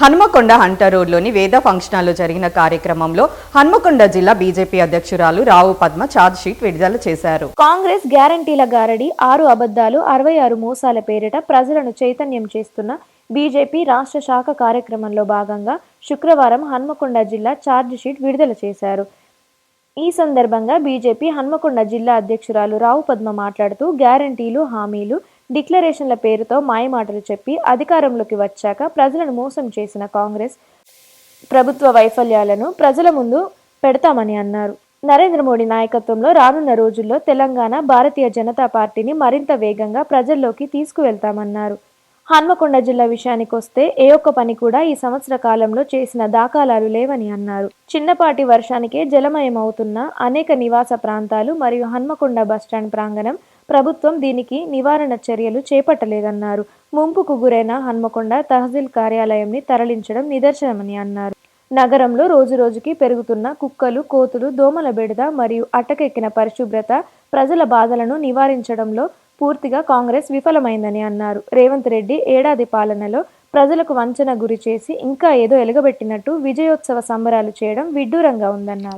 Hanumakonda Hunter రోడ్లోని వేద function హాల్లో జరిగిన కార్యక్రమంలో హన్మకొండ జిల్లా బీజేపీ అధ్యక్షురాలు రావు పద్మ ఛార్జ్ షీట్ విడుదల చేశారు. కాంగ్రెస్ గ్యారంటీల గారడి ఆరు అబద్ధాలు అరవై ఆరు మోసాల పేరిట ప్రజలను చైతన్యం చేస్తున్న బీజేపీ రాష్ట్ర శాఖ కార్యక్రమంలో భాగంగా శుక్రవారం హన్మకొండ జిల్లా ఛార్జ్ షీట్ విడుదల చేశారు. ఈ సందర్భంగా బీజేపీ హన్మకొండ జిల్లా అధ్యక్షురాలు రావు పద్మ మాట్లాడుతూ గ్యారంటీలు హామీలు డిక్లరేషన్ల పేరుతో మాయమాటలు చెప్పి అధికారంలోకి వచ్చాక ప్రజలను మోసం చేసిన కాంగ్రెస్ ప్రభుత్వ వైఫల్యాలను ప్రజల ముందు పెడతామని అన్నారు. నరేంద్ర మోడీ నాయకత్వంలో రానున్న రోజుల్లో తెలంగాణ భారతీయ జనతా పార్టీని మరింత వేగంగా ప్రజల్లోకి తీసుకువెళ్తామన్నారు. హన్మకొండ జిల్లా విషయానికి వస్తే ఏ ఒక్క పని కూడా ఈ సంవత్సర కాలంలో చేసిన దాఖలాలు లేవని అన్నారు. చిన్నపాటి వర్షానికే జలమయమవుతున్న అనేక నివాస ప్రాంతాలు మరియు హన్మకొండ బస్టాండ్ ప్రాంగణం ప్రభుత్వం దీనికి నివారణ చర్యలు చేపట్టలేదన్నారు. ముంపుకు గురైన హన్మకొండ తహసీల్ కార్యాలయంని తరలించడం నిదర్శనమని అన్నారు. నగరంలో రోజురోజుకి పెరుగుతున్న కుక్కలు కోతులు దోమల బెడద మరియు అటకెక్కిన పరిశుభ్రత ప్రజల బాధలను నివారించడంలో పూర్తిగా కాంగ్రెస్ విఫలమైందని అన్నారు. రేవంత్ రెడ్డి ఏడాది పాలనలో ప్రజలకు వంచన గురి చేసి ఇంకా ఏదో ఎలగబెట్టినట్టు విజయోత్సవ సంబరాలు చేయడం విడ్డూరంగా ఉందన్నారు.